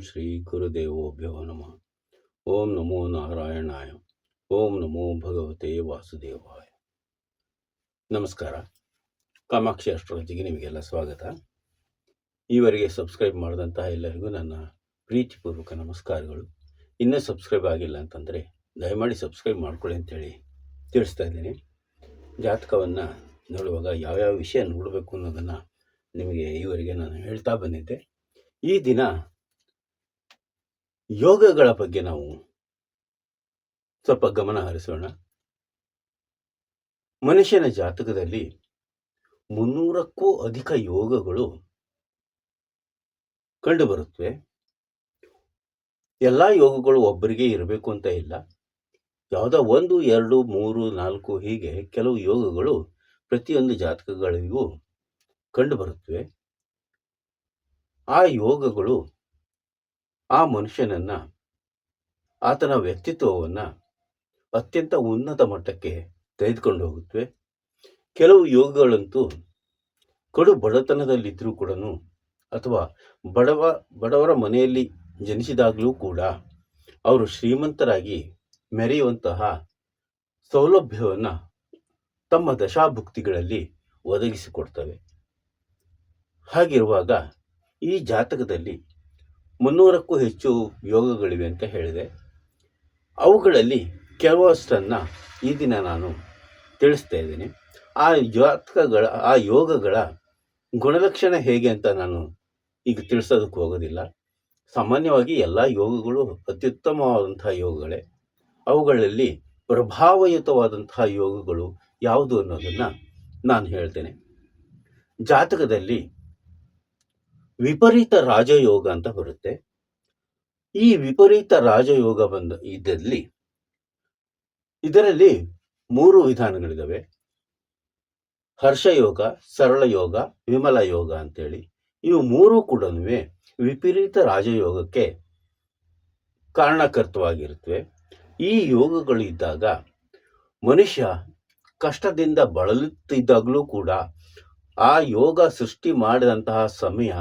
ಶ್ರೀ ಗುರುದೇವೋಭ್ಯೋ ನಮಃ. ಓಂ ನಮೋ ನಾರಾಯಣಾಯ. ಓಂ ನಮೋ ಭಗವತೆ ವಾಸುದೇವಾಯ. ನಮಸ್ಕಾರ. ಕಾಮಾಕ್ಷಿ ಅಷ್ಟ್ರಾಲಜಿಗೆ ನಿಮಗೆಲ್ಲ ಸ್ವಾಗತ. ಈವರೆಗೆ ಸಬ್ಸ್ಕ್ರೈಬ್ ಮಾಡಿದಂತಹ ಎಲ್ಲರಿಗೂ ನನ್ನ ಪ್ರೀತಿಪೂರ್ವಕ ನಮಸ್ಕಾರಗಳು. ಇನ್ನೂ ಸಬ್ಸ್ಕ್ರೈಬ್ ಆಗಿಲ್ಲ ಅಂತಂದರೆ ದಯಮಾಡಿ ಸಬ್ಸ್ಕ್ರೈಬ್ ಮಾಡ್ಕೊಳ್ಳಿ ಅಂತೇಳಿ ತಿಳಿಸ್ತಾ ಇದ್ದೀನಿ. ಜಾತಕವನ್ನು ನೋಡುವಾಗ ಯಾವ್ಯಾವ ವಿಷಯ ನೋಡಬೇಕು ಅನ್ನೋದನ್ನು ನಿಮಗೆ ಈವರೆಗೆ ನಾನು ಹೇಳ್ತಾ ಬಂದಿದ್ದೆ. ಈ ದಿನ ಯೋಗಗಳ ಬಗ್ಗೆ ನಾವು ಸ್ವಲ್ಪ ಗಮನ ಹರಿಸೋಣ. ಮನುಷ್ಯನ ಜಾತಕದಲ್ಲಿ ಮುನ್ನೂರಕ್ಕೂ ಅಧಿಕ ಯೋಗಗಳು ಕಂಡುಬರುತ್ತವೆ. ಎಲ್ಲ ಯೋಗಗಳು ಒಬ್ಬರಿಗೆ ಇರಬೇಕು ಅಂತ ಇಲ್ಲ. ಯಾವುದೋ ಒಂದು, ಎರಡು, ಮೂರು, ನಾಲ್ಕು ಹೀಗೆ ಕೆಲವು ಯೋಗಗಳು ಪ್ರತಿಯೊಂದು ಜಾತಕಗಳಿಗೂ ಕಂಡುಬರುತ್ತವೆ. ಆ ಯೋಗಗಳು ಆ ಮನುಷ್ಯನನ್ನು ಆತನ ವ್ಯಕ್ತಿತ್ವವನ್ನು ಅತ್ಯಂತ ಉನ್ನತ ಮಟ್ಟಕ್ಕೆ ತೆಗೆದುಕೊಂಡು ಹೋಗುತ್ತವೆ. ಕೆಲವು ಯೋಗಗಳಂತೂ ಕಡು ಬಡತನದಲ್ಲಿದ್ದರೂ ಕೂಡ ಅಥವಾ ಬಡವ, ಬಡವರ ಮನೆಯಲ್ಲಿ ಜನಿಸಿದಾಗಲೂ ಕೂಡ ಅವರು ಶ್ರೀಮಂತರಾಗಿ ಮೆರೆಯುವಂತಹ ಸೌಲಭ್ಯವನ್ನು ತಮ್ಮ ದಶಾಭುಕ್ತಿಗಳಲ್ಲಿ ಒದಗಿಸಿಕೊಡ್ತವೆ. ಹಾಗಿರುವಾಗ ಈ ಜಾತಕದಲ್ಲಿ ಮುನ್ನೂರಕ್ಕೂ ಹೆಚ್ಚು ಯೋಗಗಳಿವೆ ಅಂತ ಹೇಳಿದೆ. ಅವುಗಳಲ್ಲಿ ಕೆಲವಷ್ಟನ್ನು ಈ ದಿನ ನಾನು ತಿಳಿಸ್ತಾ ಇದ್ದೀನಿ. ಆ ಜಾತಕಗಳ ಆ ಯೋಗಗಳ ಗುಣಲಕ್ಷಣ ಹೇಗೆ ಅಂತ ನಾನು ಈಗ ತಿಳಿಸೋದಕ್ಕೆ ಹೋಗೋದಿಲ್ಲ. ಸಾಮಾನ್ಯವಾಗಿ ಎಲ್ಲ ಯೋಗಗಳು ಅತ್ಯುತ್ತಮವಾದಂತಹ ಯೋಗಗಳೇ. ಅವುಗಳಲ್ಲಿ ಪ್ರಭಾವಯುತವಾದಂತಹ ಯೋಗಗಳು ಯಾವುದು ಅನ್ನೋದನ್ನು ನಾನು ಹೇಳ್ತೇನೆ. ಜಾತಕದಲ್ಲಿ ವಿಪರೀತ ರಾಜಯೋಗ ಅಂತ ಬರುತ್ತೆ. ಈ ವಿಪರೀತ ರಾಜಯೋಗ ಬಂದ ಇದ್ದಲ್ಲಿ ಇದರಲ್ಲಿ ಮೂರು ವಿಧಾನಗಳಿದಾವೆ. ಹರ್ಷಯೋಗ ಸರಳ ಯೋಗ ವಿಮಲ ಯೋಗ ಅಂತೇಳಿ. ಇವು ಮೂರು ಕೂಡ ವಿಪರೀತ ರಾಜಯೋಗಕ್ಕೆ ಕಾರಣಕರ್ತವಾಗಿರುತ್ತವೆ. ಈ ಯೋಗಗಳು ಇದ್ದಾಗ ಮನುಷ್ಯ ಕಷ್ಟದಿಂದ ಬಳಲುತ್ತಿದ್ದಾಗಲೂ ಕೂಡ ಆ ಯೋಗ ಸೃಷ್ಟಿ ಮಾಡಿದಂತಹ ಸಮಯ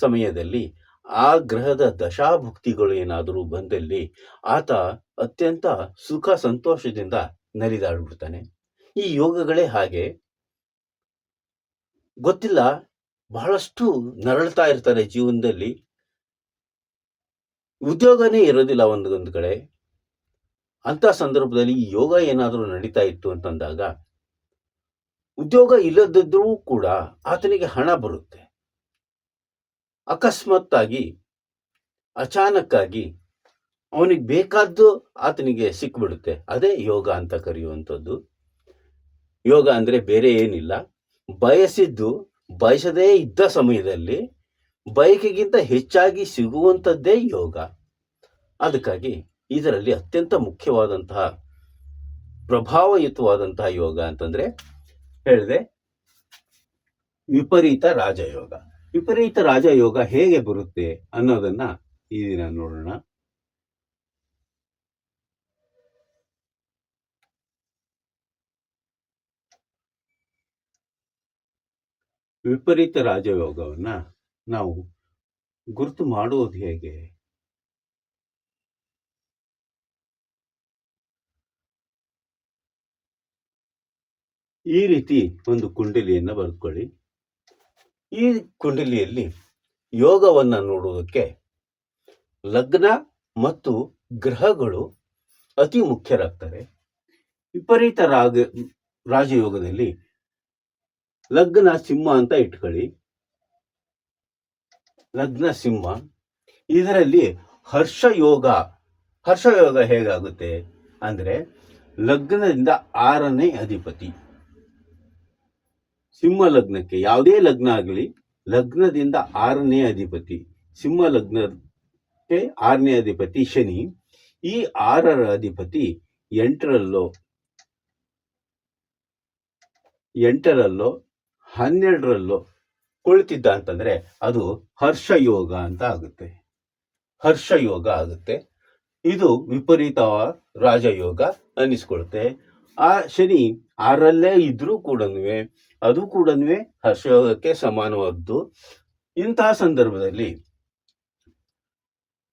ಸಮಯದಲ್ಲಿ ಆ ಗ್ರಹದ ದಶಾಭುಕ್ತಿಗಳು ಏನಾದರೂ ಬಂದಲ್ಲಿ ಆತ ಅತ್ಯಂತ ಸುಖ ಸಂತೋಷದಿಂದ ನಲಿದಾಡ್ಬಿಡ್ತಾನೆ ಈ ಯೋಗಗಳೇ ಹಾಗೆ. ಗೊತ್ತಿಲ್ಲ, ಬಹಳಷ್ಟು ನರಳ್ತಾ ಇರ್ತಾರೆ ಜೀವನದಲ್ಲಿ. ಉದ್ಯೋಗನೇ ಇರೋದಿಲ್ಲ ಒಂದು ಒಂದು ಕಡೆ. ಅಂತ ಸಂದರ್ಭದಲ್ಲಿ ಈ ಯೋಗ ಏನಾದರೂ ನಡೀತಾ ಇತ್ತು ಅಂತಂದಾಗ, ಉದ್ಯೋಗ ಇಲ್ಲದಿದ್ರೂ ಕೂಡ ಆತನಿಗೆ ಹಣ ಬರುತ್ತೆ. ಅಕಸ್ಮಾತ್ತಾಗಿ, ಅಚಾನಕ್ಕಾಗಿ ಅವನಿಗೆ ಬೇಕಾದ್ದು ಆತನಿಗೆ ಸಿಕ್ಬಿಡುತ್ತೆ. ಅದೇ ಯೋಗ ಅಂತ ಕರೆಯುವಂಥದ್ದು. ಯೋಗ ಅಂದರೆ ಬೇರೆ ಏನಿಲ್ಲ. ಬಯಸಿದ್ದು, ಬಯಸದೇ ಇದ್ದ ಸಮಯದಲ್ಲಿ ಬಯಕೆಗಿಂತ ಹೆಚ್ಚಾಗಿ ಸಿಗುವಂಥದ್ದೇ ಯೋಗ. ಅದಕ್ಕಾಗಿ ಇದರಲ್ಲಿ ಅತ್ಯಂತ ಮುಖ್ಯವಾದಂತಹ, ಪ್ರಭಾವಯುತವಾದಂತಹ ಯೋಗ ಅಂತಂದ್ರೆ, ಹೇಳಿದೆ, ವಿಪರೀತ ರಾಜಯೋಗ. ವಿಪರೀತ ರಾಜಯೋಗ ಹೇಗೆ ಬರುತ್ತೆ ಅನ್ನೋದನ್ನ ಈ ದಿನ ನೋಡೋಣ. ವಿಪರೀತ ರಾಜಯೋಗವನ್ನ ನಾವು ಗುರುತು ಮಾಡುವುದು ಹೇಗೆ? ಈ ರೀತಿ ಒಂದು ಕುಂಡಲಿಯನ್ನು ಬರೆದುಕೊಳ್ಳಿ ಈ ಕುಂಡಲಿಯಲ್ಲಿ ಯೋಗವನ್ನು ನೋಡುವುದಕ್ಕೆ ಲಗ್ನ ಮತ್ತು ಗ್ರಹಗಳು ಅತಿ ಮುಖ್ಯರಾಗ್ತಾರೆ. ವಿಪರೀತ ರಾಗ ರಾಜಯೋಗದಲ್ಲಿ ಲಗ್ನ ಸಿಂಹ ಅಂತ ಇಟ್ಕೊಳ್ಳಿ. ಲಗ್ನ ಸಿಂಹ. ಇದರಲ್ಲಿ ಹರ್ಷ ಹರ್ಷಯೋಗ ಹರ್ಷಯೋಗ ಹೇಗಾಗುತ್ತೆ ಅಂದರೆ ಲಗ್ನದಿಂದ ಆರನೇ ಅಧಿಪತಿ. ಸಿಂಹ ಲಗ್ನಕ್ಕೆ ಯಾವುದೇ ಲಗ್ನ ಆಗಲಿ, ಲಗ್ನದಿಂದ ಆರನೇ ಅಧಿಪತಿ, ಸಿಂಹ ಲಗ್ನಕ್ಕೆ ಆರನೇ ಅಧಿಪತಿ ಶನಿ. ಈ ಆರರ ಅಧಿಪತಿ ಎಂಟರಲ್ಲೋ ಎಂಟರಲ್ಲೋ, ಹನ್ನೆರಡರಲ್ಲೋ ಕುಳಿತಿದ್ದ ಅಂತಂದ್ರೆ ಅದು ಹರ್ಷ ಯೋಗ ಅಂತ ಆಗುತ್ತೆ. ಹರ್ಷ ಯೋಗ ಆಗುತ್ತೆ. ಇದು ವಿಪರೀತ ರಾಜಯೋಗ ಅನ್ನಿಸ್ಕೊಳುತ್ತೆ. ಆ ಶನಿ ಆರಲ್ಲೇ ಇದ್ರೂ ಕೂಡ ಅದು ಕೂಡ ಹರ್ಷಯೋಗಕ್ಕೆ ಸಮಾನವಾದ್ದು. ಇಂತಹ ಸಂದರ್ಭದಲ್ಲಿ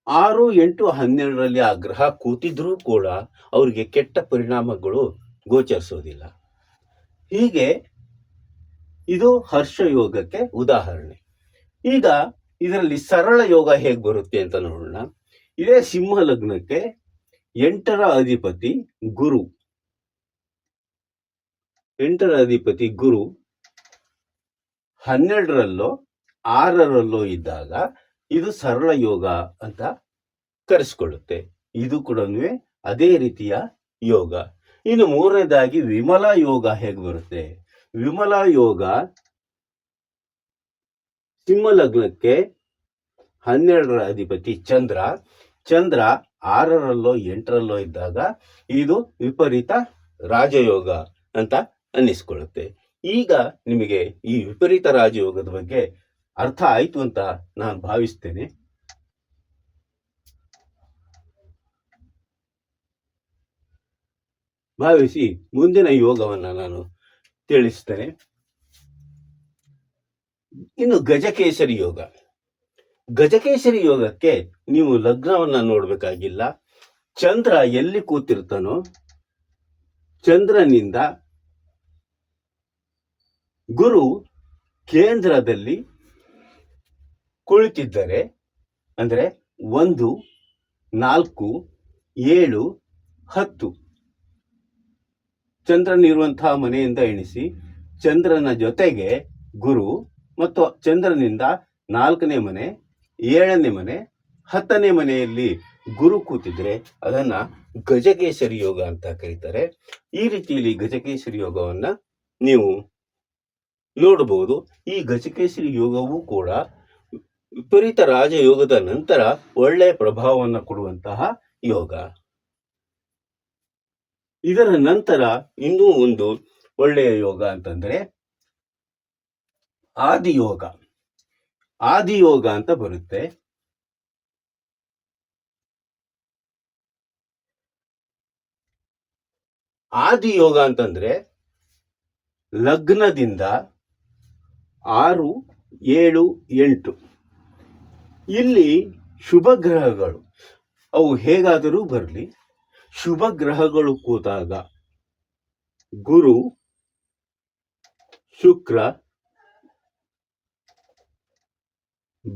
ಆರು ಎಂಟು ಹನ್ನೆರಡರಲ್ಲಿ ಆ ಗ್ರಹ ಕೂತಿದ್ರೂ ಕೂಡ ಅವರಿಗೆ ಕೆಟ್ಟ ಪರಿಣಾಮಗಳು ಗೋಚರಿಸೋದಿಲ್ಲ. ಹೀಗೆ ಇದು ಹರ್ಷ ಯೋಗಕ್ಕೆ ಉದಾಹರಣೆ. ಈಗ ಇದರಲ್ಲಿ ಸರಳ ಯೋಗ ಹೇಗೆ ಬರುತ್ತೆ ಅಂತ ನೋಡೋಣ. ಇದೇ ಸಿಂಹ ಲಗ್ನಕ್ಕೆ ಎಂಟರ ಅಧಿಪತಿ ಗುರು. ಎಂಟರ ಅಧಿಪತಿ ಗುರು ಹನ್ನೆರಡರಲ್ಲೋ ಆರರಲ್ಲೋ ಇದ್ದಾಗ ಇದು ಸರಳ ಯೋಗ ಅಂತ ಕರೆಸ್ಕೊಳ್ಳುತ್ತೆ. ಇದು ಕೂಡ ಅದೇ ರೀತಿಯ ಯೋಗ. ಇನ್ನು ಮೂರನೇದಾಗಿ ವಿಮಲ ಯೋಗ ಹೇಗೆ ಬರುತ್ತೆ? ವಿಮಲ ಯೋಗ ಸಿಂಹ ಲಗ್ನಕ್ಕೆ ಹನ್ನೆರಡರ ಅಧಿಪತಿ ಚಂದ್ರ. ಚಂದ್ರ ಆರರಲ್ಲೋ ಎಂಟರಲ್ಲೋ ಇದ್ದಾಗ ಇದು ವಿಪರೀತ ರಾಜಯೋಗ ಅಂತ ಅನ್ನಿಸ್ಕೊಳ್ಳುತ್ತೆ. ಈಗ ನಿಮಗೆ ಈ ವಿಪರೀತ ರಾಜಯೋಗದ ಬಗ್ಗೆ ಅರ್ಥ ಆಯ್ತು ಅಂತ ನಾನು ಭಾವಿಸ್ತೇನೆ. ಭಾವಿಸಿ ಮುಂದಿನ ಯೋಗವನ್ನ ನಾನು ತಿಳಿಸ್ತೇನೆ. ಇನ್ನು ಗಜಕೇಸರಿ ಯೋಗ. ಗಜಕೇಸರಿ ಯೋಗಕ್ಕೆ ನೀವು ಲಗ್ನವನ್ನ ನೋಡ್ಬೇಕಾಗಿಲ್ಲ. ಚಂದ್ರ ಎಲ್ಲಿ ಕೂತಿರ್ತಾನೋ, ಚಂದ್ರನಿಂದ ಗುರು ಕೇಂದ್ರದಲ್ಲಿ ಕುಳಿತಿದ್ದರೆ, ಅಂದರೆ ಒಂದು, ನಾಲ್ಕು, ಏಳು, ಹತ್ತು. ಚಂದ್ರನಿರುವಂತಹ ಮನೆಯಿಂದ ಎಣಿಸಿ, ಚಂದ್ರನ ಜೊತೆಗೆ ಗುರು ಮತ್ತು ಚಂದ್ರನಿಂದ ನಾಲ್ಕನೇ ಮನೆ, ಏಳನೇ ಮನೆ, ಹತ್ತನೇ ಮನೆಯಲ್ಲಿ ಗುರು ಕೂತಿದ್ರೆ ಅದನ್ನ ಗಜಕೇಸರಿ ಯೋಗ ಅಂತ ಕರೀತಾರೆ. ಈ ರೀತಿಯಲ್ಲಿ ಗಜಕೇಸರಿ ಯೋಗವನ್ನ ನೀವು ನೋಡಬಹುದು. ಈ ಗಜಕೇಸರಿ ಯೋಗವೂ ಕೂಡ ವಿಪರೀತ ರಾಜಯೋಗದ ನಂತರ ಒಳ್ಳೆಯ ಪ್ರಭಾವವನ್ನು ಕೊಡುವಂತಹ ಯೋಗ. ಇದರ ನಂತರ ಇನ್ನೂ ಒಂದು ಒಳ್ಳೆಯ ಯೋಗ ಅಂತಂದ್ರೆ ಆದಿಯೋಗ. ಆದಿಯೋಗ ಅಂತ ಬರುತ್ತೆ. ಆದಿಯೋಗ ಅಂತಂದ್ರೆ ಲಗ್ನದಿಂದ ಆರು, ಏಳು, ಎಂಟು. ಇಲ್ಲಿ ಶುಭ ಗ್ರಹಗಳು. ಅವು ಹೇಗಾದರೂ ಬರಲಿ, ಶುಭ ಗ್ರಹಗಳು ಕೂತಾಗ ಗುರು, ಶುಕ್ರ,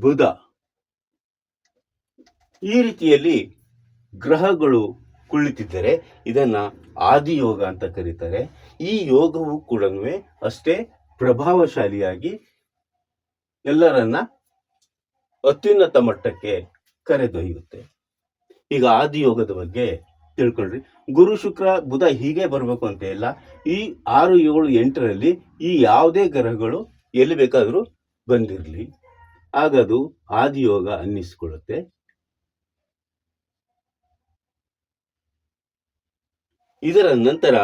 ಬುಧ. ಈ ರೀತಿಯಲ್ಲಿ ಗ್ರಹಗಳು ಕುಳಿತಿದ್ದರೆ, ಇದನ್ನ ಆದಿಯೋಗ ಅಂತ ಕರೀತಾರೆ. ಈ ಯೋಗವು ಕೂಡ ಅಷ್ಟೇ ಪ್ರಭಾವಶಾಲಿಯಾಗಿ ಎಲ್ಲರನ್ನ ಅತ್ಯುನ್ನತ ಮಟ್ಟಕ್ಕೆ ಕರೆದೊಯ್ಯುತ್ತೆ. ಈಗ ಆದಿಯೋಗದ ಬಗ್ಗೆ ತಿಳ್ಕೊಳ್ರಿ. ಗುರು, ಶುಕ್ರ, ಬುಧ ಹೀಗೆ ಬರಬೇಕು ಅಂತ ಇಲ್ಲ. ಈ ಆರು, ಏಳು, ಎಂಟರಲ್ಲಿ ಈ ಯಾವುದೇ ಗ್ರಹಗಳು ಎಲ್ಲಿ ಬೇಕಾದರೂ ಬಂದಿರಲಿ. ಆಗದು ಆದಿಯೋಗ ಅನ್ನಿಸ್ಕೊಳ್ಳುತ್ತೆ. ಇದರ ನಂತರ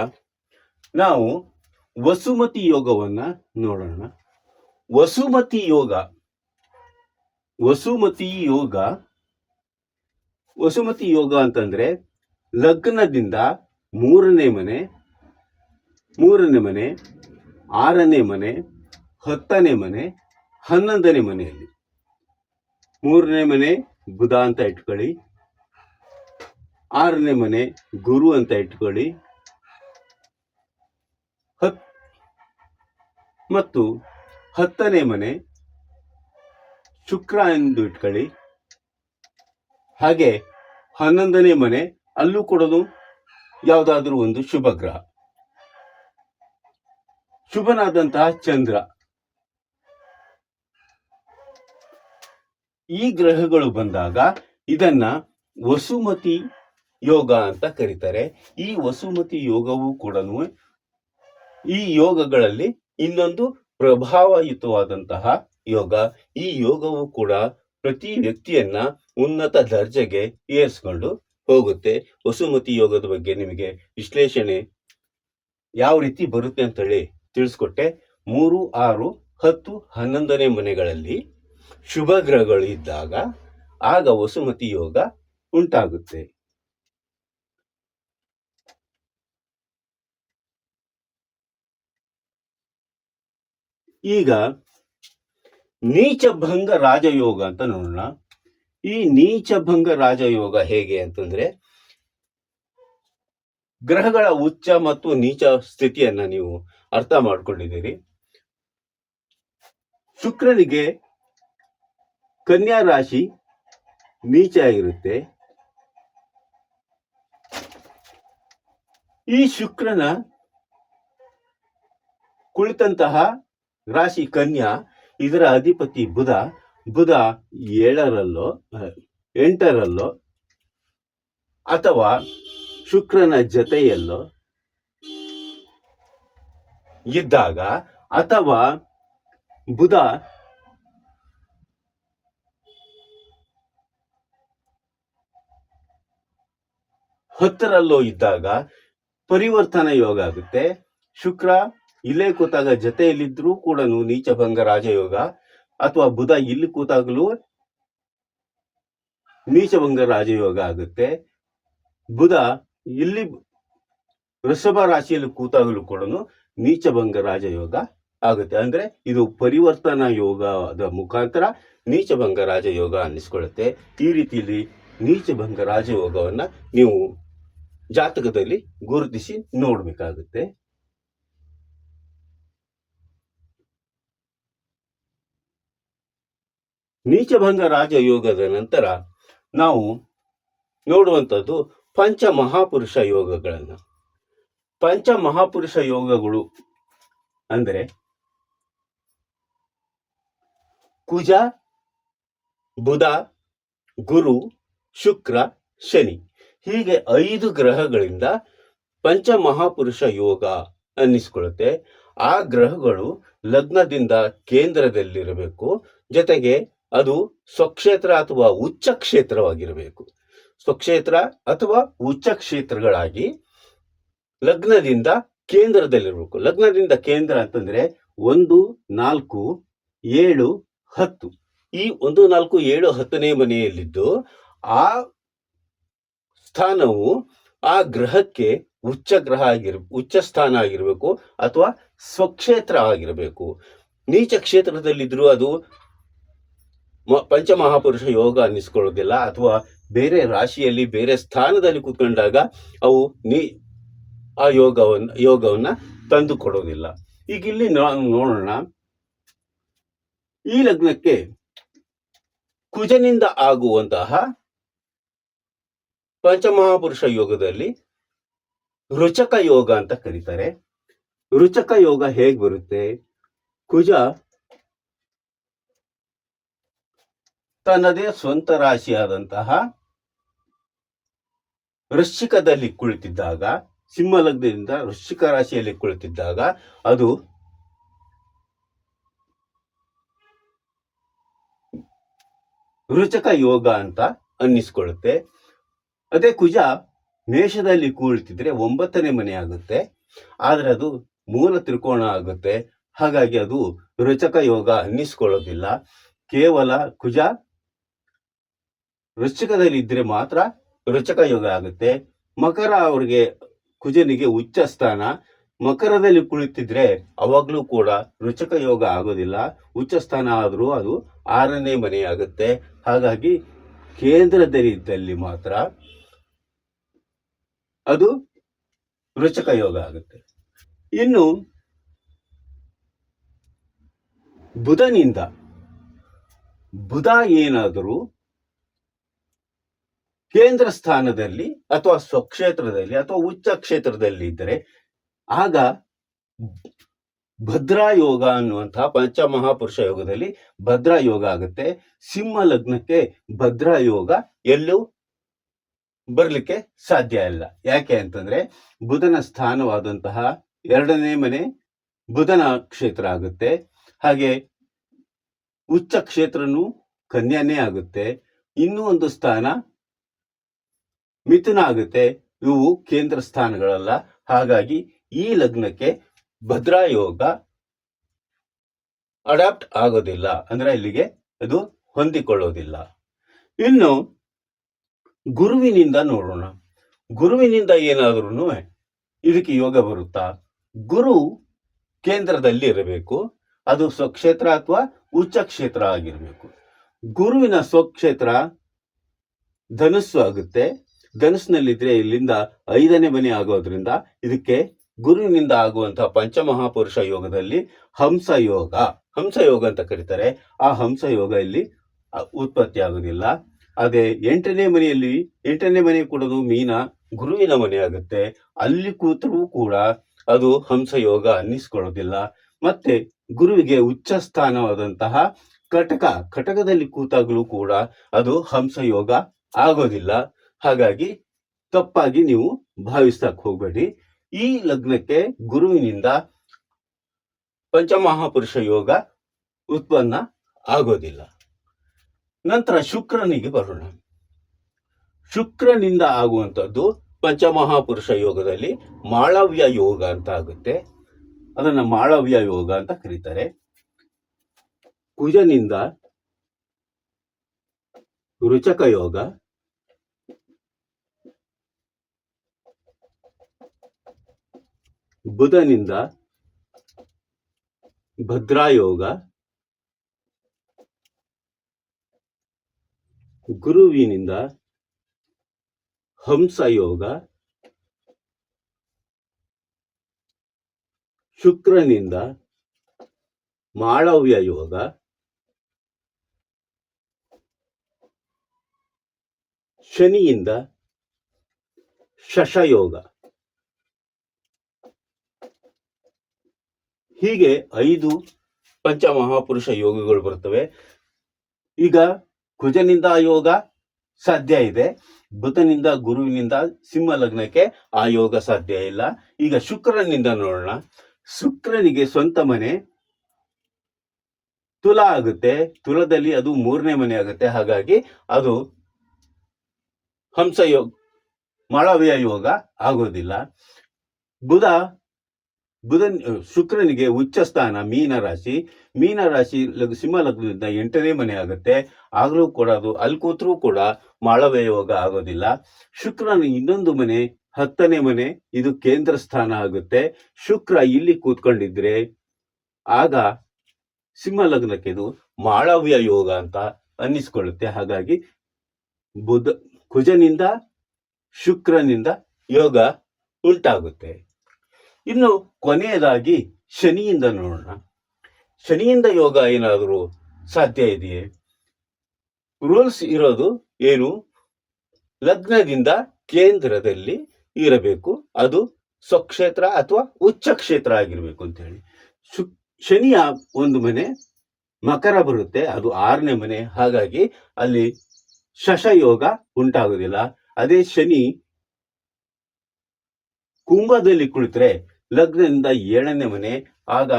ನಾವು ವಸುಮತಿ ಯೋಗವನ್ನ ನೋಡೋಣ. ವಸುಮತಿ ಯೋಗ ವಸುಮತಿ ಯೋಗ ವಸುಮತಿ ಯೋಗ ಅಂತಂದ್ರೆ ಲಗ್ನದಿಂದ ಮೂರನೇ ಮನೆ ಮೂರನೇ ಮನೆ, ಆರನೇ ಮನೆ, ಹತ್ತನೇ ಮನೆ, ಹನ್ನೊಂದನೇ ಮನೆಯಲ್ಲಿ. ಮೂರನೇ ಮನೆ ಬುಧ ಅಂತ ಇಟ್ಕೊಳ್ಳಿ, ಆರನೇ ಮನೆ ಗುರು ಅಂತ ಇಟ್ಕೊಳ್ಳಿ ಮತ್ತು ಹತ್ತನೇ ಮನೆ ಶುಕ್ರ ಎಂದು ಇಟ್ಕೊಳ್ಳಿ. ಹಾಗೆ ಹನ್ನೊಂದನೇ ಮನೆ ಅಲ್ಲೂ ಕೊಡೋದು ಯಾವುದಾದ್ರೂ ಒಂದು ಶುಭ ಗ್ರಹ. ಶುಭನಾದಂತಹ ಚಂದ್ರ. ಈ ಗ್ರಹಗಳು ಬಂದಾಗ ಇದನ್ನ ವಸುಮತಿ ಯೋಗ ಅಂತ ಕರೀತಾರೆ. ಈ ವಸುಮತಿ ಯೋಗವು ಕೂಡ ಈ ಯೋಗಗಳಲ್ಲಿ ಇನ್ನೊಂದು ಪ್ರಭಾವಯುತವಾದಂತಹ ಯೋಗ. ಈ ಯೋಗವು ಕೂಡ ಪ್ರತಿ ವ್ಯಕ್ತಿಯನ್ನ ಉನ್ನತ ದರ್ಜೆಗೆ ಏರಿಸ್ಕೊಂಡು ಹೋಗುತ್ತೆ. ವಸುಮತಿ ಯೋಗದ ಬಗ್ಗೆ ನಿಮಗೆ ವಿಶ್ಲೇಷಣೆ ಯಾವ ರೀತಿ ಬರುತ್ತೆ ಅಂತೇಳಿ ತಿಳಿಸ್ಕೊಟ್ಟೆ. ಮೂರು, ಆರು, ಹತ್ತು, ಹನ್ನೊಂದನೇ ಮನೆಗಳಲ್ಲಿ ಶುಭ ಗ್ರಹಗಳು ಇದ್ದಾಗ ಆಗ ವಸುಮತಿ ಯೋಗ ಉಂಟಾಗುತ್ತೆ. ಈಗ ನೀಚ ಭಂಗ ರಾಜಯೋಗ ಅಂತ ನೋಡೋಣ. ಈ ನೀಚ ಭಂಗ ರಾಜಯೋಗ ಹೇಗೆ ಅಂತಂದ್ರೆ ಗ್ರಹಗಳ ಉಚ್ಚ ಮತ್ತು ನೀಚ ಸ್ಥಿತಿಯನ್ನ ನೀವು ಅರ್ಥ ಮಾಡ್ಕೊಂಡಿದ್ದೀರಿ. ಶುಕ್ರನಿಗೆ ಕನ್ಯಾ ರಾಶಿ ನೀಚ ಇರುತ್ತೆ. ಈ ಶುಕ್ರನ ಕುಳಿತಂತಹ ರಾಶಿ ಕನ್ಯಾ ಇದರ ಅಧಿಪತಿ ಬುಧ. ಬುಧ ಏಳರಲ್ಲೋ ಎಂಟರಲ್ಲೋ, ಅಥವಾ ಶುಕ್ರನ ಜತೆಯಲ್ಲೋ ಇದ್ದಾಗ, ಅಥವಾ ಬುಧ ಹತ್ತರಲ್ಲೋ ಇದ್ದಾಗ ಪರಿವರ್ತನ ಯೋಗ ಆಗುತ್ತೆ. ಶುಕ್ರ ಇಲ್ಲೇ ಕೂತಾಗ ಜೊತೆಯಲ್ಲಿದ್ರೂ ಕೂಡ ನೀಚಭಂಗ ರಾಜಯೋಗ, ಅಥವಾ ಬುಧ ಇಲ್ಲಿ ಕೂತಾಗಲೂ ನೀಚಭಂಗ ರಾಜಯೋಗ ಆಗುತ್ತೆ. ಬುಧ ಇಲ್ಲಿ ವೃಷಭ ರಾಶಿಯಲ್ಲಿ ಕೂತಾಗಲೂ ಕೂಡ ನೀಚಭಂಗ ರಾಜಯೋಗ ಆಗುತ್ತೆ. ಅಂದ್ರೆ ಇದು ಪರಿವರ್ತನಾ ಯೋಗದ ಮುಖಾಂತರ ನೀಚಭಂಗ ರಾಜಯೋಗ ಅನ್ನಿಸ್ಕೊಳ್ಳುತ್ತೆ ಈ ರೀತಿಯಲ್ಲಿ ನೀಚಭಂಗ ರಾಜಯೋಗವನ್ನ ನೀವು ಜಾತಕದಲ್ಲಿ ಗುರುತಿಸಿ ನೋಡ್ಬೇಕಾಗುತ್ತೆ. ನೀಚಭಂಗ ರಾಜಯೋಗದ ನಂತರ ನಾವು ನೋಡುವಂಥದ್ದು ಪಂಚ ಮಹಾಪುರುಷ ಯೋಗಗಳನ್ನು. ಪಂಚ ಮಹಾಪುರುಷ ಯೋಗಗಳು ಅಂದರೆ ಕುಜ, ಬುಧ, ಗುರು, ಶುಕ್ರ, ಶನಿ. ಹೀಗೆ ಐದು ಗ್ರಹಗಳಿಂದ ಪಂಚ ಮಹಾಪುರುಷ ಯೋಗ ಅನ್ನಿಸ್ಕೊಳ್ಳುತ್ತೆ. ಆ ಗ್ರಹಗಳು ಲಗ್ನದಿಂದ ಕೇಂದ್ರದಲ್ಲಿರಬೇಕು. ಜೊತೆಗೆ ಅದು ಸ್ವಕ್ಷೇತ್ರ ಅಥವಾ ಉಚ್ಚ ಕ್ಷೇತ್ರವಾಗಿರಬೇಕು. ಸ್ವಕ್ಷೇತ್ರ ಅಥವಾ ಉಚ್ಚ ಕ್ಷೇತ್ರಗಳಾಗಿ ಲಗ್ನದಿಂದ ಕೇಂದ್ರದಲ್ಲಿರಬೇಕು. ಲಗ್ನದಿಂದ ಕೇಂದ್ರ ಅಂತಂದ್ರೆ ಒಂದು, ನಾಲ್ಕು, ಏಳು, ಹತ್ತು. ಈ ಒಂದು, ನಾಲ್ಕು, ಏಳು, ಹತ್ತನೇ ಮನೆಯಲ್ಲಿದ್ದು ಆ ಸ್ಥಾನವು ಆ ಗ್ರಹಕ್ಕೆ ಉಚ್ಚ ಗ್ರಹ ಆಗಿರ್, ಉಚ್ಚ ಸ್ಥಾನ ಆಗಿರಬೇಕು ಅಥವಾ ಸ್ವಕ್ಷೇತ್ರ ಆಗಿರಬೇಕು. ನೀಚ ಕ್ಷೇತ್ರದಲ್ಲಿದ್ದರೂ ಅದು ಮ- ಪಂಚಮಹಾಪುರುಷ ಯೋಗ ಅನ್ನಿಸ್ಕೊಳ್ಳೋದಿಲ್ಲ ಅಥವಾ ಬೇರೆ ರಾಶಿಯಲ್ಲಿ ಬೇರೆ ಸ್ಥಾನದಲ್ಲಿ ಕೂತ್ಕೊಂಡಾಗ ಅವು ನೀ, ಆ ಯೋಗವನ್ನ ಯೋಗವನ್ನ ತಂದು ಕೊಡೋದಿಲ್ಲ ಈಗ ಇಲ್ಲಿ ನಾವು ನೋಡೋಣ. ಈ ಲಗ್ನಕ್ಕೆ ಕುಜನಿಂದ ಆಗುವಂತಹ ಪಂಚಮಹಾಪುರುಷ ಯೋಗದಲ್ಲಿ ರುಚಕ ಯೋಗ ಅಂತ ಕರೀತಾರೆ. ರುಚಕ ಯೋಗ ಹೇಗೆ ಬರುತ್ತೆ? ಕುಜ ತನ್ನದೇ ಸ್ವಂತ ರಾಶಿಯಾದಂತಹ ವೃಶ್ಚಿಕದಲ್ಲಿ ಕುಳಿತಿದ್ದಾಗ, ಸಿಂಹಲಗ್ನದಿಂದ ವೃಶ್ಚಿಕ ರಾಶಿಯಲ್ಲಿ ಕುಳಿತಿದ್ದಾಗ ಅದು ರುಚಕ ಯೋಗ ಅಂತ ಅನ್ನಿಸ್ಕೊಳ್ಳುತ್ತೆ. ಅದೇ ಕುಜ ಮೇಷದಲ್ಲಿ ಕುಳಿತಿದ್ರೆ ಒಂಬತ್ತನೇ ಮನೆ ಆಗುತ್ತೆ. ಆದ್ರೆ ಅದು ಮೂಲ ತ್ರಿಕೋಣ ಆಗುತ್ತೆ. ಹಾಗಾಗಿ ಅದು ರುಚಕ ಯೋಗ ಅನ್ನಿಸ್ಕೊಳ್ಳೋದಿಲ್ಲ. ಕೇವಲ ಕುಜ ವೃಶ್ಚಿಕದಲ್ಲಿ ಇದ್ರೆ ಮಾತ್ರ ರುಚಕ ಯೋಗ ಆಗುತ್ತೆ. ಮಕರ ಅವ್ರಿಗೆ ಕುಜನಿಗೆ ಉಚ್ಚ ಸ್ಥಾನ. ಮಕರದಲ್ಲಿ ಕುಳಿತಿದ್ರೆ ಅವಾಗ್ಲೂ ಕೂಡ ರುಚಕ ಯೋಗ ಆಗೋದಿಲ್ಲ. ಉಚ್ಚ ಸ್ಥಾನ ಆದರೂ ಅದು ಆರನೇ ಮನೆ ಆಗುತ್ತೆ. ಹಾಗಾಗಿ ಕೇಂದ್ರದಲ್ಲಿ ಇದ್ದಲ್ಲಿ ಮಾತ್ರ ಅದು ರುಚಕ ಯೋಗ ಆಗುತ್ತೆ. ಇನ್ನು ಬುಧನಿಂದ ಬುಧ ಏನಾದರೂ ಕೇಂದ್ರ ಸ್ಥಾನದಲ್ಲಿ ಅಥವಾ ಸ್ವಕ್ಷೇತ್ರದಲ್ಲಿ ಅಥವಾ ಉಚ್ಚ ಕ್ಷೇತ್ರದಲ್ಲಿ ಇದ್ದರೆ ಆಗ ಭದ್ರಾ ಯೋಗ ಅನ್ನುವಂತಹ ಪಂಚಮಹಾಪುರುಷ ಯೋಗದಲ್ಲಿ ಭದ್ರಾ ಯೋಗ ಆಗುತ್ತೆ. ಸಿಂಹ ಲಗ್ನಕ್ಕೆ ಭದ್ರಾ ಯೋಗ ಎಲ್ಲೂ ಬರ್ಲಿಕ್ಕೆ ಸಾಧ್ಯ ಇಲ್ಲ. ಯಾಕೆ ಅಂತಂದ್ರೆ ಬುಧನ ಸ್ಥಾನವಾದಂತಹ ಎರಡನೇ ಮನೆ ಬುಧನ ಕ್ಷೇತ್ರ ಆಗುತ್ತೆ. ಹಾಗೆ ಉಚ್ಚ ಕ್ಷೇತ್ರನೂ ಕನ್ಯಾನೇ ಆಗುತ್ತೆ. ಇನ್ನೂ ಒಂದು ಸ್ಥಾನ ಮಿಥುನ ಆಗುತ್ತೆ ಇವು ಕೇಂದ್ರ ಸ್ಥಾನಗಳಲ್ಲ. ಹಾಗಾಗಿ ಈ ಲಗ್ನಕ್ಕೆ ಭದ್ರಾ ಯೋಗ ಅಡಾಪ್ಟ್ ಆಗೋದಿಲ್ಲ. ಅಂದ್ರೆ ಇಲ್ಲಿಗೆ ಅದು ಹೊಂದಿಕೊಳ್ಳೋದಿಲ್ಲ. ಇನ್ನು ಗುರುವಿನಿಂದ ನೋಡೋಣ. ಗುರುವಿನಿಂದ ಏನಾದ್ರೂ ಇದಕ್ಕೆ ಯೋಗ ಬರುತ್ತಾ? ಗುರು ಕೇಂದ್ರದಲ್ಲಿ ಇರಬೇಕು. ಅದು ಸ್ವಕ್ಷೇತ್ರ ಅಥವಾ ಉಚ್ಚ ಕ್ಷೇತ್ರ ಆಗಿರಬೇಕು. ಗುರುವಿನ ಸ್ವಕ್ಷೇತ್ರ ಧನುಸ್ಸು ಆಗುತ್ತೆ. ಧನುಸ್ಸಿನಲ್ಲಿದ್ರೆ ಇಲ್ಲಿಂದ ಐದನೇ ಮನೆ ಆಗೋದ್ರಿಂದ ಇದಕ್ಕೆ ಗುರುವಿನಿಂದ ಆಗುವಂತಹ ಪಂಚಮಹಾಪುರುಷ ಯೋಗದಲ್ಲಿ ಹಂಸ ಯೋಗ ಹಂಸ ಯೋಗ ಅಂತ ಕರೀತಾರೆ. ಆ ಹಂಸ ಯೋಗ ಇಲ್ಲಿ ಉತ್ಪತ್ತಿ ಆಗೋದಿಲ್ಲ. ಅದೇ ಎಂಟನೇ ಮನೆಯಲ್ಲಿ, ಎಂಟನೇ ಮನೆ ಕೂಡ ಮೀನ ಗುರುವಿನ ಮನೆ ಆಗುತ್ತೆ. ಅಲ್ಲಿ ಕೂತರೂ ಕೂಡ ಅದು ಹಂಸ ಯೋಗ ಅನ್ನಿಸ್ಕೊಳ್ಳೋದಿಲ್ಲ. ಮತ್ತೆ ಗುರುವಿಗೆ ಉಚ್ಚ ಸ್ಥಾನವಾದಂತಹ ಕಟಕ, ಕಟಕದಲ್ಲಿ ಕೂತಾಗಲೂ ಕೂಡ ಅದು ಹಂಸ ಯೋಗ ಆಗೋದಿಲ್ಲ. ಹಾಗಾಗಿ ತಪ್ಪಾಗಿ ನೀವು ಭಾವಿಸ್ತಾಕ್ ಹೋಗ್ಬೇಡಿ. ಈ ಲಗ್ನಕ್ಕೆ ಗುರುವಿನಿಂದ ಪಂಚಮಹಾಪುರುಷ ಯೋಗ ಉತ್ಪನ್ನ ಆಗೋದಿಲ್ಲ. ನಂತರ ಶುಕ್ರನಿಗೆ ಬರೋಣ. ಶುಕ್ರನಿಂದ ಆಗುವಂಥದ್ದು ಪಂಚಮಹಾಪುರುಷ ಯೋಗದಲ್ಲಿ ಮಾಳವ್ಯ ಯೋಗ ಅಂತ ಆಗುತ್ತೆ. ಅದನ್ನ ಮಾಳವ್ಯ ಯೋಗ ಅಂತ ಕರೀತಾರೆ. ಕುಜನಿಂದ ರುಚಕ ಯೋಗ ಬುಧನಿಂದ ಭದ್ರಾಯೋಗ ಗುರುವಿನಿಂದ ಹಂಸಯೋಗ ಶುಕ್ರನಿಂದ ಮಾಳವ್ಯ ಯೋಗ ಶನಿಯಿಂದ ಶಶಯೋಗ. ಹೀಗೆ ಐದು ಪಂಚಮಹಾಪುರುಷ ಯೋಗಗಳು ಬರ್ತವೆ ಈಗ ಕುಜನಿಂದ ಯೋಗ ಸಾಧ್ಯ ಇದೆ, ಬುಧನಿಂದ ಗುರುವಿನಿಂದ ಸಿಂಹ ಲಗ್ನಕ್ಕೆ ಆ ಯೋಗ ಸಾಧ್ಯ ಇಲ್ಲ. ಈಗ ಶುಕ್ರನಿಂದ ನೋಡೋಣ. ಶುಕ್ರನಿಗೆ ಸ್ವಂತ ಮನೆ ತುಲ ಆಗುತ್ತೆ. ತುಲದಲ್ಲಿ ಅದು ಮೂರನೇ ಮನೆ ಆಗುತ್ತೆ. ಹಾಗಾಗಿ ಅದು ಹಂಸ ಯೋಗ ಮಾಳವ್ಯ ಯೋಗ ಆಗೋದಿಲ್ಲ. ಬುಧ ಬುಧನ್ ಶುಕ್ರನಿಗೆ ಉಚ್ಚ ಸ್ಥಾನ, ಮೀನ ರಾಶಿ. ಮೀನ ರಾಶಿ ಲಗ್- ಸಿಂಹ ಲಗ್ನದಿಂದ ಎಂಟನೇ ಮನೆ ಆಗುತ್ತೆ. ಆಗಲೂ ಕೂಡ ಅದು ಅಲ್ಲಿ ಕೂತರೂ ಕೂಡ ಮಾಳವ್ಯ ಯೋಗ ಆಗೋದಿಲ್ಲ. ಶುಕ್ರನ ಇನ್ನೊಂದು ಮನೆ, ಹತ್ತನೇ ಮನೆ, ಇದು ಕೇಂದ್ರ ಸ್ಥಾನ ಆಗುತ್ತೆ. ಶುಕ್ರ ಇಲ್ಲಿ ಕೂತ್ಕೊಂಡಿದ್ರೆ ಆಗ ಸಿಂಹ ಲಗ್ನಕ್ಕೆ ಇದು ಮಾಳವ್ಯ ಯೋಗ ಅಂತ ಅನ್ನಿಸ್ಕೊಳ್ಳುತ್ತೆ. ಹಾಗಾಗಿ ಬುಧ, ಕುಜನಿಂದ ಶುಕ್ರನಿಂದ ಯೋಗ ಉಂಟಾಗುತ್ತೆ. ಇನ್ನು ಕೊನೆಯದಾಗಿ ಶನಿಯಿಂದ ನೋಡೋಣ. ಶನಿಯಿಂದ ಯೋಗ ಏನಾದರೂ ಸಾಧ್ಯ ಇದೆಯೇ? ರೂಲ್ಸ್ ಇರೋದು ಏನು? ಲಗ್ನದಿಂದ ಕೇಂದ್ರದಲ್ಲಿ ಇರಬೇಕು. ಅದು ಸ್ವಕ್ಷೇತ್ರ ಅಥವಾ ಉಚ್ಚ ಕ್ಷೇತ್ರ ಆಗಿರಬೇಕು ಅಂತ ಹೇಳಿ. ಶನಿಯ ಒಂದು ಮನೆ ಮಕರ ಬರುತ್ತೆ. ಅದು ಆರನೇ ಮನೆ. ಹಾಗಾಗಿ ಅಲ್ಲಿ ಶಶಯೋಗ ಉಂಟಾಗುವುದಿಲ್ಲ. ಅದೇ ಶನಿ ಕುಂಭದಲ್ಲಿ ಕುಳಿತರೆ ಲಗ್ನದಿಂದ ಏಳನೇ ಮನೆ, ಆಗ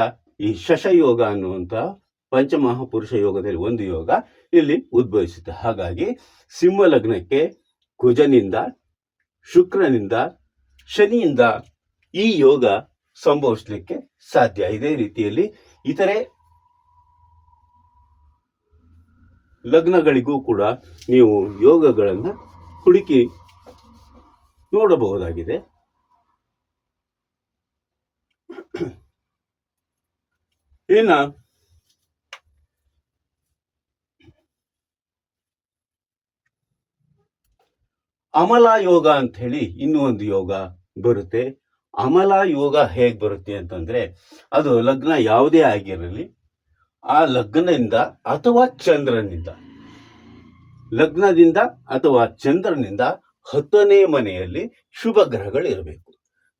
ಈ ಶಶಯೋಗ ಅನ್ನುವಂಥ ಪಂಚಮಹಾಪುರುಷ ಯೋಗದಲ್ಲಿ ಒಂದು ಯೋಗ ಇಲ್ಲಿ ಉದ್ಭವಿಸುತ್ತೆ ಹಾಗಾಗಿ ಸಿಂಹ ಲಗ್ನಕ್ಕೆ ಕುಜನಿಂದ, ಶುಕ್ರನಿಂದ, ಶನಿಯಿಂದ ಈ ಯೋಗ ಸಂಭವಿಸಲಿಕ್ಕೆ ಸಾಧ್ಯ. ಇದೇ ರೀತಿಯಲ್ಲಿ ಇತರೆ ಲಗ್ನಗಳಿಗೂ ಕೂಡ ನೀವು ಯೋಗಗಳನ್ನು ಹುಡುಕಿ ನೋಡಬಹುದಾಗಿದೆ. ಇನ್ನ ಅಮಲ ಯೋಗ ಅಂತ ಹೇಳಿ ಇನ್ನೂ ಒಂದು ಯೋಗ ಬರುತ್ತೆ. ಅಮಲ ಯೋಗ ಹೇಗ್ ಬರುತ್ತೆ ಅಂತಂದ್ರೆ, ಅದು ಲಗ್ನ ಯಾವುದೇ ಆಗಿರಲಿ, ಆ ಲಗ್ನದಿಂದ ಅಥವಾ ಚಂದ್ರನಿಂದ. ಲಗ್ನದಿಂದ ಅಥವಾ ಚಂದ್ರನಿಂದ ಹತ್ತನೇ ಮನೆಯಲ್ಲಿ ಶುಭ ಗ್ರಹಗಳು ಇರಬೇಕು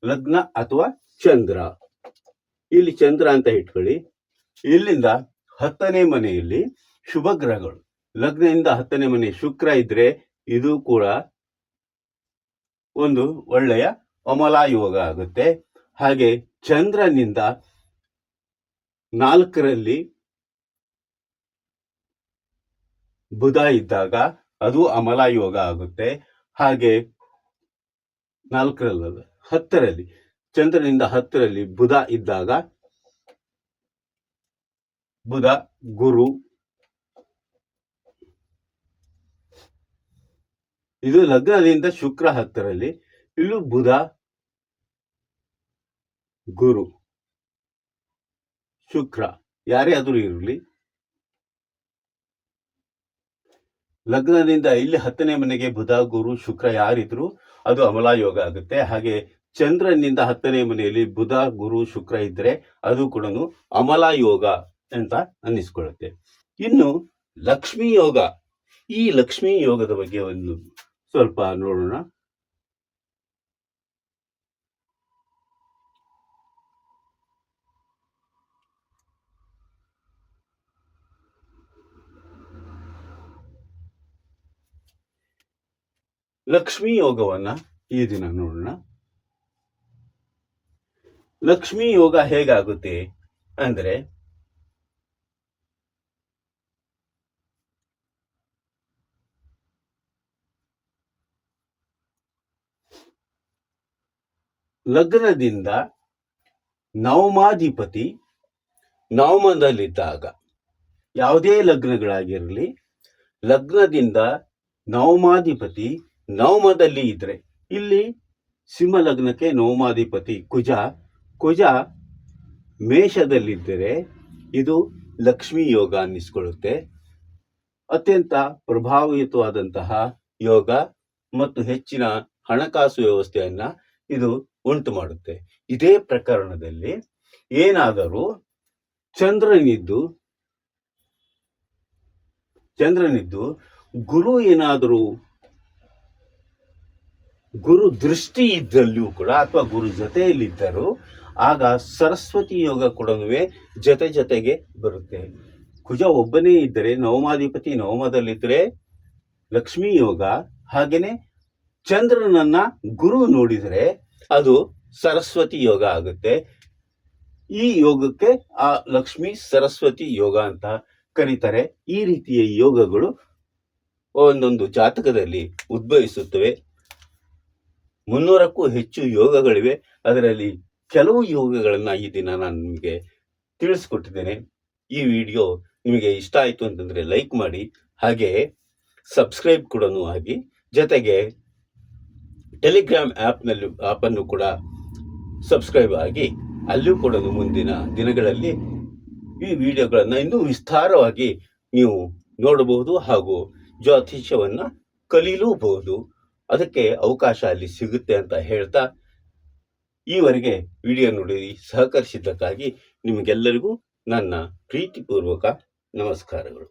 ಲಗ್ನ ಅಥವಾ ಚಂದ್ರ. ಇಲ್ಲಿ ಚಂದ್ರ ಅಂತ ಇಟ್ಕೊಳ್ಳಿ. ಇಲ್ಲಿಂದ ಹತ್ತನೇ ಮನೆಯಲ್ಲಿ ಶುಭ ಗ್ರಹಗಳು. ಲಗ್ನದಿಂದ ಹತ್ತನೇ ಮನೆ ಶುಕ್ರ ಇದ್ರೆ ಇದು ಕೂಡ ಒಂದು ಒಳ್ಳೆಯ ಯೋಗ ಆಗುತ್ತೆ. ಹಾಗೆ ಚಂದ್ರನಿಂದ ನಾಲ್ಕರಲ್ಲಿ ಬುಧ ಇದ್ದಾಗ ಅದು ಯೋಗ ಆಗುತ್ತೆ. ಹಾಗೆ ನಾಲ್ಕರಲ್ಲ, ಹತ್ತರಲ್ಲಿ, ಚಂದ್ರನಿಂದ ಹತ್ತರಲ್ಲಿ ಬುಧ ಇದ್ದಾಗ ಬುಧ, ಗುರು. ಇದು ಲಗ್ನದಿಂದ ಶುಕ್ರ ಹತ್ತರಲ್ಲಿ, ಇಲ್ಲೂ ಬುಧ, ಗುರು. ಶುಕ್ರ. ಯಾರೇ ಆದರೂ ಇರಲಿ. ಲಗ್ನದಿಂದ ಇಲ್ಲಿ ಹತ್ತನೇ ಮನೆಗೆ ಬುಧ, ಗುರು, ಶುಕ್ರ ಯಾರಿದ್ರು ಅದು ಅಮಲಾಯೋಗ ಆಗುತ್ತೆ. ಹಾಗೆ ಚಂದ್ರನಿಂದ ಹತ್ತನೇ ಮನೆಯಲ್ಲಿ ಬುಧ, ಗುರು, ಶುಕ್ರ ಇದ್ರೆ ಅದು ಕೂಡ ಅಮಲ ಯೋಗ ಅಂತ ಅನ್ನಿಸ್ಕೊಳ್ಳುತ್ತೆ. ಇನ್ನು ಲಕ್ಷ್ಮೀ ಯೋಗ, ಈ ಲಕ್ಷ್ಮೀ ಯೋಗದ ಬಗ್ಗೆ ಒಂದು ಸ್ವಲ್ಪ ನೋಡೋಣ. ಲಕ್ಷ್ಮೀ ಯೋಗವನ್ನ ಈ ದಿನ ನೋಡೋಣ. ಲಕ್ಷ್ಮೀ ಯೋಗ ಹೇಗಾಗುತ್ತೆ ಅಂದ್ರೆ ಲಗ್ನದಿಂದ ನವಮಾಧಿಪತಿ ನವಮದಲ್ಲಿದ್ದಾಗ ಯಾವುದೇ ಲಗ್ನಗಳಾಗಿರಲಿ, ಲಗ್ನದಿಂದ ನವಮಾಧಿಪತಿ ನವಮದಲ್ಲಿ ಇದ್ರೆ ಇಲ್ಲಿ ಸಿಂಹ ಲಗ್ನಕ್ಕೆ ನವಮಾಧಿಪತಿ ಕುಜ ಕುಜ ಮೇಷದಲ್ಲಿದ್ದರೆ ಇದು ಲಕ್ಷ್ಮೀ ಯೋಗ ಅನ್ನಿಸ್ಕೊಳ್ಳುತ್ತೆ. ಅತ್ಯಂತ ಪ್ರಭಾವಯುತವಾದಂತಹ ಯೋಗ ಮತ್ತು ಹೆಚ್ಚಿನ ಹಣಕಾಸು ವ್ಯವಸ್ಥೆಯನ್ನು ಇದು ಉಂಟು ಮಾಡುತ್ತೆ. ಇದೇ ಪ್ರಕರಣದಲ್ಲಿ ಏನಾದರೂ ಚಂದ್ರನಿದ್ದು ಚಂದ್ರನಿದ್ದು ಗುರು ಏನಾದರೂ, ಗುರು ದೃಷ್ಟಿ ಇದ್ದಲ್ಲಿಯೂ ಕೂಡ ಅಥವಾ ಗುರು ಜೊತೆಯಲ್ಲಿದ್ದರೂ ಆಗ ಸರಸ್ವತಿ ಯೋಗ ಕೂಡ ಜೊತೆ ಜೊತೆಗೆ ಬರುತ್ತೆ. ಕುಜ ಒಬ್ಬನೇ ಇದ್ದರೆ, ನವಮಾಧಿಪತಿ ನವಮದಲ್ಲಿದ್ದರೆ ಲಕ್ಷ್ಮೀ ಯೋಗ ಹಾಗೇನೆ ಚಂದ್ರನನ್ನ ಗುರು ನೋಡಿದರೆ ಅದು ಸರಸ್ವತಿ ಯೋಗ ಆಗುತ್ತೆ. ಈ ಯೋಗಕ್ಕೆ ಆ ಲಕ್ಷ್ಮಿ ಸರಸ್ವತಿ ಯೋಗ ಅಂತ ಕರೀತಾರೆ. ಈ ರೀತಿಯ ಯೋಗಗಳು ಒಂದೊಂದು ಜಾತಕದಲ್ಲಿ ಉದ್ಭವಿಸುತ್ತವೆ. ಮುನ್ನೂರಕ್ಕೂ ಹೆಚ್ಚು ಯೋಗಗಳಿವೆ. ಅದರಲ್ಲಿ ಕೆಲವು ಯೋಗಗಳನ್ನ ಈ ದಿನ ನಾನು ನಿಮಗೆ ತಿಳಿಸ್ಕೊಟ್ಟಿದ್ದೇನೆ. ಈ ವಿಡಿಯೋ ನಿಮಗೆ ಇಷ್ಟ ಆಯಿತು ಅಂತಂದ್ರೆ ಲೈಕ್ ಮಾಡಿ, ಹಾಗೆ ಸಬ್ಸ್ಕ್ರೈಬ್ ಕೂಡ ಆಗಿ, ಜೊತೆಗೆ ಟೆಲಿಗ್ರಾಮ್ ಆ್ಯಪ್ನಲ್ಲೂ ಆ್ಯಪನ್ನು ಕೂಡ ಸಬ್ಸ್ಕ್ರೈಬ್ ಆಗಿ ಅಲ್ಲೂ ಕೂಡ ಮುಂದಿನ ದಿನಗಳಲ್ಲಿ ಈ ವಿಡಿಯೋಗಳನ್ನು ಇನ್ನೂ ವಿಸ್ತಾರವಾಗಿ ನೀವು ನೋಡಬಹುದು ಹಾಗೂ ಜ್ಯೋತಿಷ್ಯವನ್ನು ಕಲೀಲೂಬಹುದು ಅದಕ್ಕೆ ಅವಕಾಶ ಅಲ್ಲಿ ಸಿಗುತ್ತೆ ಅಂತ ಹೇಳ್ತಾ ಈವರೆಗೆ ವಿಡಿಯೋ ನೋಡಿ ಸಹಕರಿಸಿದ್ದಕ್ಕಾಗಿ ನಿಮಗೆಲ್ಲರಿಗೂ ನನ್ನ ಪ್ರೀತಿಪೂರ್ವಕ ನಮಸ್ಕಾರಗಳು.